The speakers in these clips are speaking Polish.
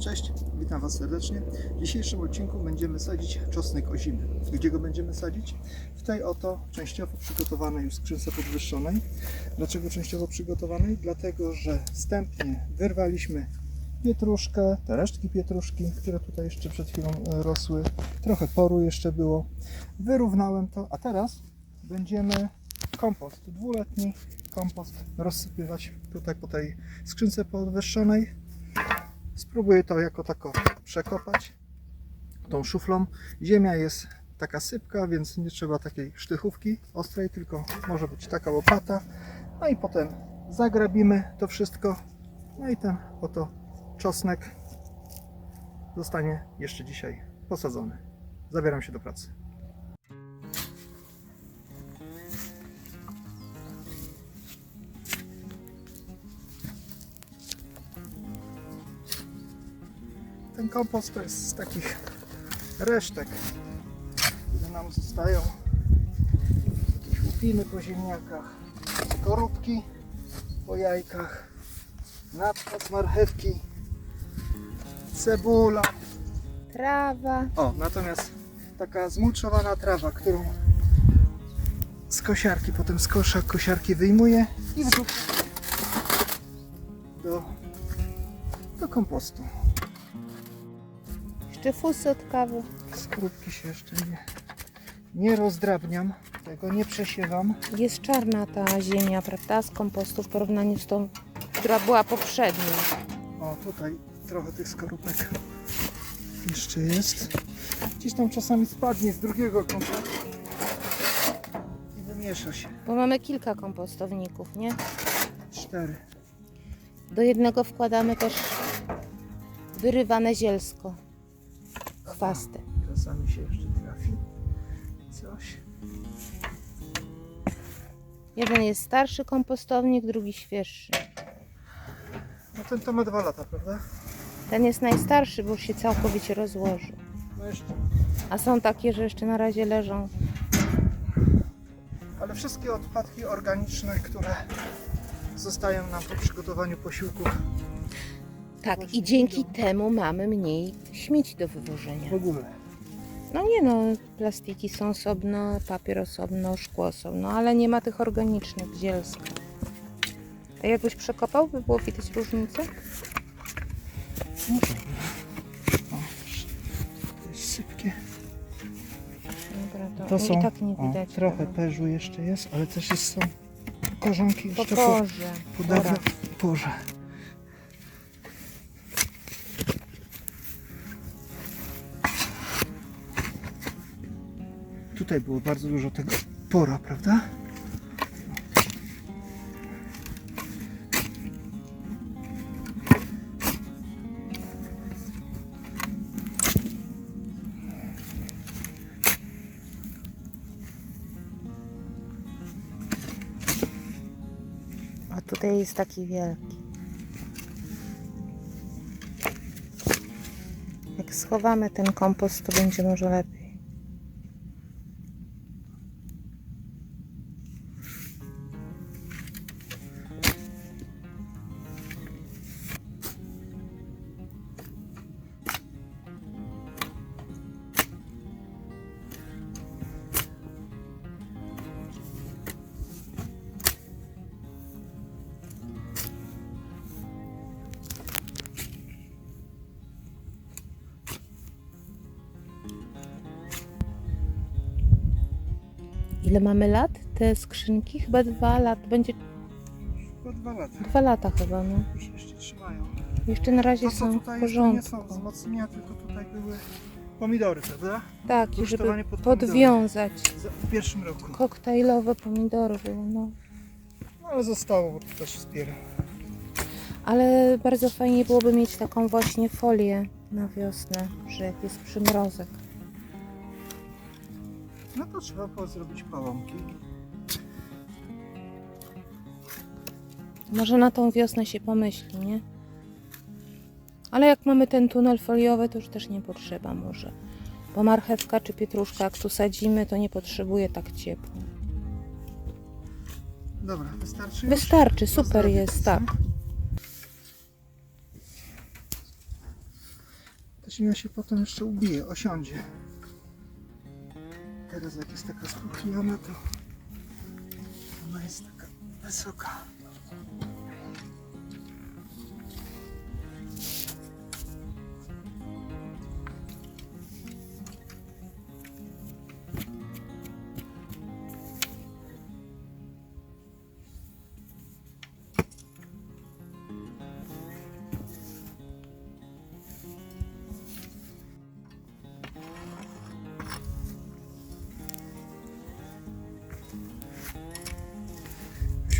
Cześć, witam Was serdecznie. W dzisiejszym odcinku będziemy sadzić czosnek ozimy. Gdzie go będziemy sadzić? W tej oto częściowo przygotowanej już skrzynce podwyższonej. Dlaczego częściowo przygotowanej? Dlatego, że wstępnie wyrwaliśmy pietruszkę, te resztki pietruszki, które tutaj jeszcze przed chwilą e, rosły. Trochę poru jeszcze było. Wyrównałem to, a teraz będziemy kompost dwuletni, kompost rozsypywać tutaj po tej skrzynce podwyższonej. Spróbuję to jako tako przekopać tą szuflą. Ziemia jest taka sypka, więc nie trzeba takiej sztychówki ostrej, tylko może być taka łopata. No i potem zagrabimy to wszystko. No i ten oto czosnek zostanie jeszcze dzisiaj posadzony. Zabieram się do pracy. Kompost to jest z takich resztek, które nam zostają. Jakieś łupiny po ziemniakach, skorupki po jajkach, natka z marchewki, cebula. Trawa. O, natomiast taka zmulczowana trawa, którą z kosiarki, potem z kosza kosiarki wyjmuję i wrzucę do, do kompostu. Fusy od kawy. Skorupki się jeszcze nie, nie rozdrabniam, tego nie przesiewam. Jest czarna ta ziemia, prawda? Z kompostu w porównaniu z tą, która była poprzednią. O, tutaj trochę tych skorupek jeszcze jest. Gdzieś tam czasami spadnie z drugiego kompostu i wymiesza się. Bo mamy kilka kompostowników, nie? Cztery. Do jednego wkładamy też wyrywane zielsko. Chwasty. Czasami się jeszcze trafi coś. Jeden jest starszy kompostownik, drugi świeższy. No ten to ma dwa lata, prawda? Ten jest najstarszy, bo już się całkowicie rozłożył. No jeszcze. A są takie, że jeszcze na razie leżą. Ale wszystkie odpadki organiczne, które zostają nam po przygotowaniu posiłków Tak, i dzięki temu mamy mniej śmieci do wywożenia. w ogóle. No nie no, plastiki są osobno, papier osobno, szkło osobno, ale nie ma tych organicznych, zielska. A jakbyś przekopał, by było widać różnicę? Dobra. O, to jest sypkie. Dobra, to, To są i tak nie o, widać. trochę tego. perzu jeszcze jest, ale też jest, są korzonki jeszcze po, porze. po dawno porze. Tutaj było bardzo dużo tego pora, prawda? A tutaj jest taki wielki. Jak schowamy ten kompost, to będzie może lepiej. Ile mamy lat? Te skrzynki? Chyba dwa lata. Będzie Chyba dwa lata. dwa lata chyba, no. I się jeszcze trzymają. Jeszcze na razie To co są w tutaj jeszcze nie są wzmocnienia, tylko tutaj były pomidory, prawda? Tak, i żeby Rusztowanie pod pomidory. podwiązać. Za- W pierwszym roku. Koktajlowe pomidory były, no. No ale zostało, bo to też wspiera. Ale bardzo fajnie byłoby mieć taką właśnie folię na wiosnę, że jak jest przymrozek. No to trzeba było zrobić pałąki. Może na tą wiosnę się pomyśli, nie? Ale jak mamy ten tunel foliowy, to już też nie potrzeba może. Bo marchewka czy pietruszka, jak tu sadzimy, to nie potrzebuje tak ciepła. Dobra, wystarczy już? Wystarczy, super jest, tak. Ta ziemia się potem jeszcze ubije, osiądzie. Teraz jak jest taka spółchniona, to ona jest taka wysoka.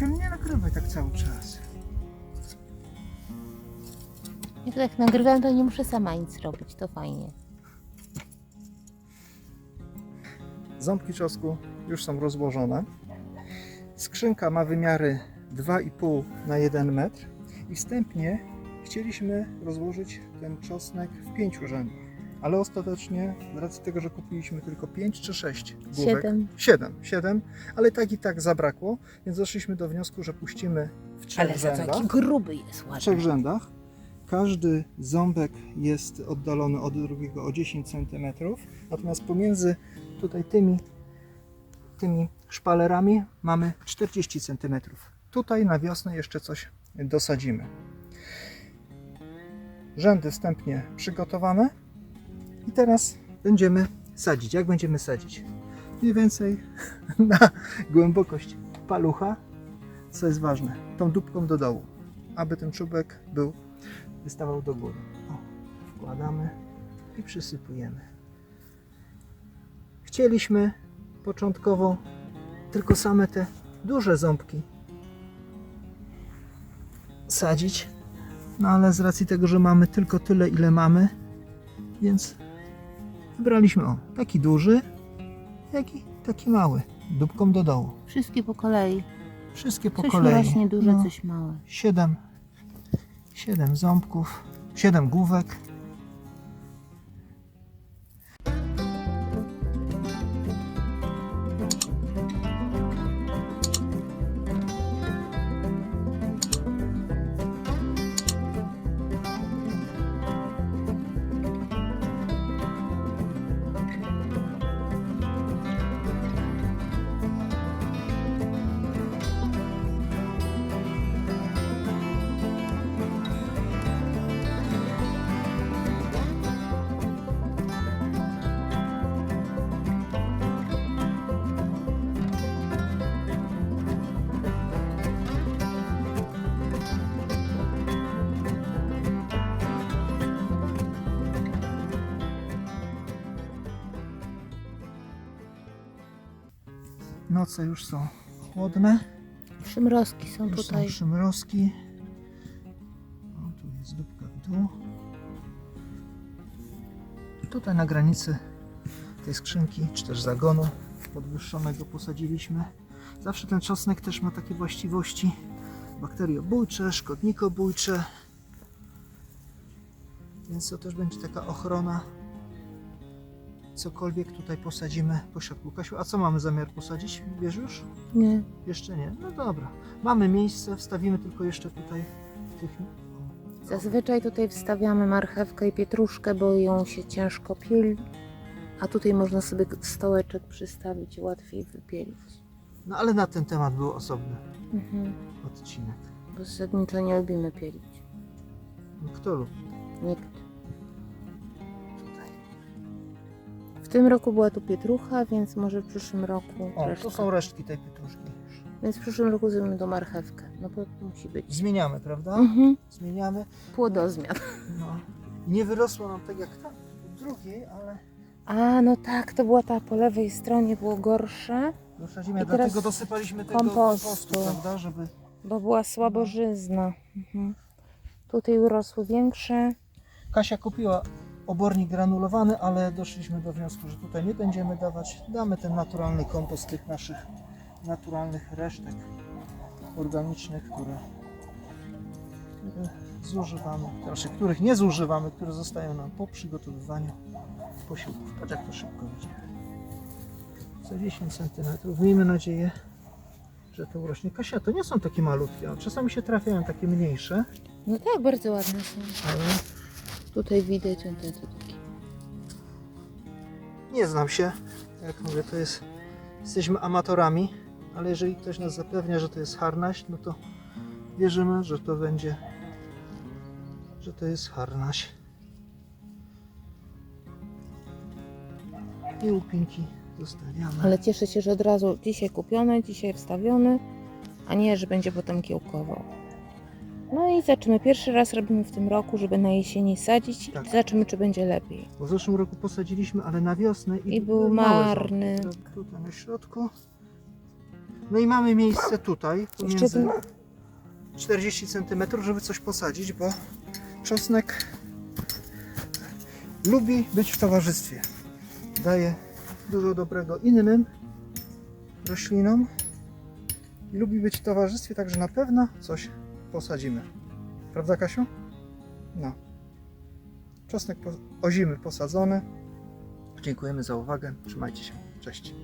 Się nie nagrywaj tak cały czas. Jak nagrywam, to nie muszę sama nic robić, to fajnie. Ząbki czosnku już są rozłożone. Skrzynka ma wymiary 2,5 na 1 metr i wstępnie chcieliśmy rozłożyć ten czosnek w pięciu rzędach. Ale ostatecznie, z racji tego, że kupiliśmy tylko 5 czy 6 główek, Siedem. 7, 7, ale tak i tak zabrakło, więc doszliśmy do wniosku, że puścimy w trzech Ale rzędach. jaki gruby jest w ładny. trzech rzędach. Każdy ząbek jest oddalony od drugiego o 10 cm, natomiast pomiędzy tutaj tymi, tymi szpalerami mamy 40 cm. Tutaj na wiosnę jeszcze coś dosadzimy. Rzędy wstępnie przygotowane i teraz będziemy sadzić. Jak będziemy sadzić? Mniej więcej na głębokość palucha, co jest ważne, tą dupką do dołu aby ten czubek był, wystawał do góry. O, wkładamy i przysypujemy. Chcieliśmy początkowo tylko same te duże ząbki sadzić, no ale z racji tego, że mamy tylko tyle, ile mamy, więc wybraliśmy o, taki duży, jak i taki mały, dupką do dołu. Wszystkie po kolei. Wszystkie po coś kolei. właśnie duże, No. coś małe. 7 7 ząbków, 7 główek. Noce już są chłodne. Przymrozki są Już tutaj. są przymrozki. O, tu jest dupka w dół. Tutaj na granicy tej skrzynki, czy też zagonu podwyższonego posadziliśmy. Zawsze ten czosnek też ma takie właściwości bakteriobójcze, szkodnikobójcze. Więc to też będzie taka ochrona. Cokolwiek tutaj posadzimy po środku. Kasiu, a co mamy zamiar posadzić? Wiesz już? Nie. Jeszcze nie. No dobra. Mamy miejsce, wstawimy tylko jeszcze tutaj tych. Zazwyczaj tutaj wstawiamy marchewkę i pietruszkę, bo ją się ciężko pieli. A tutaj można sobie stołeczek przystawić i łatwiej wypielić. No ale na ten temat był osobny Mhm. odcinek. Bo zasadniczo nie lubimy pielić. No, Kto lubi Nikt. Tym roku była tu pietrucha, więc może w przyszłym roku O, resztka. to są resztki tej pietruszki. Więc w przyszłym roku zrobimy do marchewkę. No bo musi być. Zmieniamy, prawda? Mhm. Zmieniamy. Płodozmian. No. Nie wyrosło nam tak jak ta drugiej, ale A, no tak, to była ta po lewej stronie, było gorsze, dosadzimy. I teraz Dlatego dosypaliśmy tego kompostu. kompostu, prawda? Żeby bo była słabożyzna. Mhm. Tutaj urosły większe. Kasia kupiła obornik granulowany, ale doszliśmy do wniosku, że tutaj nie będziemy dawać. Damy ten naturalny kompost tych naszych naturalnych resztek organicznych, które, które zużywamy, znaczy których nie zużywamy, które zostają nam po przygotowywaniu posiłków. Patrz jak to szybko idzie. Za 10 cm. Miejmy nadzieję, że to urośnie. Kasia, to nie są takie malutkie. Czasami się trafiają takie mniejsze, No tak, bardzo ładne są. ale Tutaj widać, on te, te, te Nie znam się, jak mówię, to jest, jesteśmy amatorami, ale jeżeli ktoś nas zapewnia, że to jest harnaś, no to wierzymy, że to będzie, że to jest harnaś. I łupinki zostawiamy. Ale cieszę się, że od razu dzisiaj kupione, dzisiaj wstawione, a nie, że będzie potem kiełkował. No i zobaczymy. Pierwszy raz robimy w tym roku, żeby na jesieni sadzić. Tak. Zobaczymy, czy będzie lepiej. Bo w zeszłym roku posadziliśmy, ale na wiosnę i, I był małe marny. ząbki. Tak, Tutaj na środku. No i mamy miejsce tutaj, pomiędzy bym 40 cm, żeby coś posadzić, bo czosnek lubi być w towarzystwie. Daje dużo dobrego innym roślinom. Lubi być w towarzystwie, także na pewno coś posadzimy. Prawda, Kasiu? No. Czosnek po, ozimy posadzony. Dziękujemy za uwagę. Trzymajcie się. Cześć.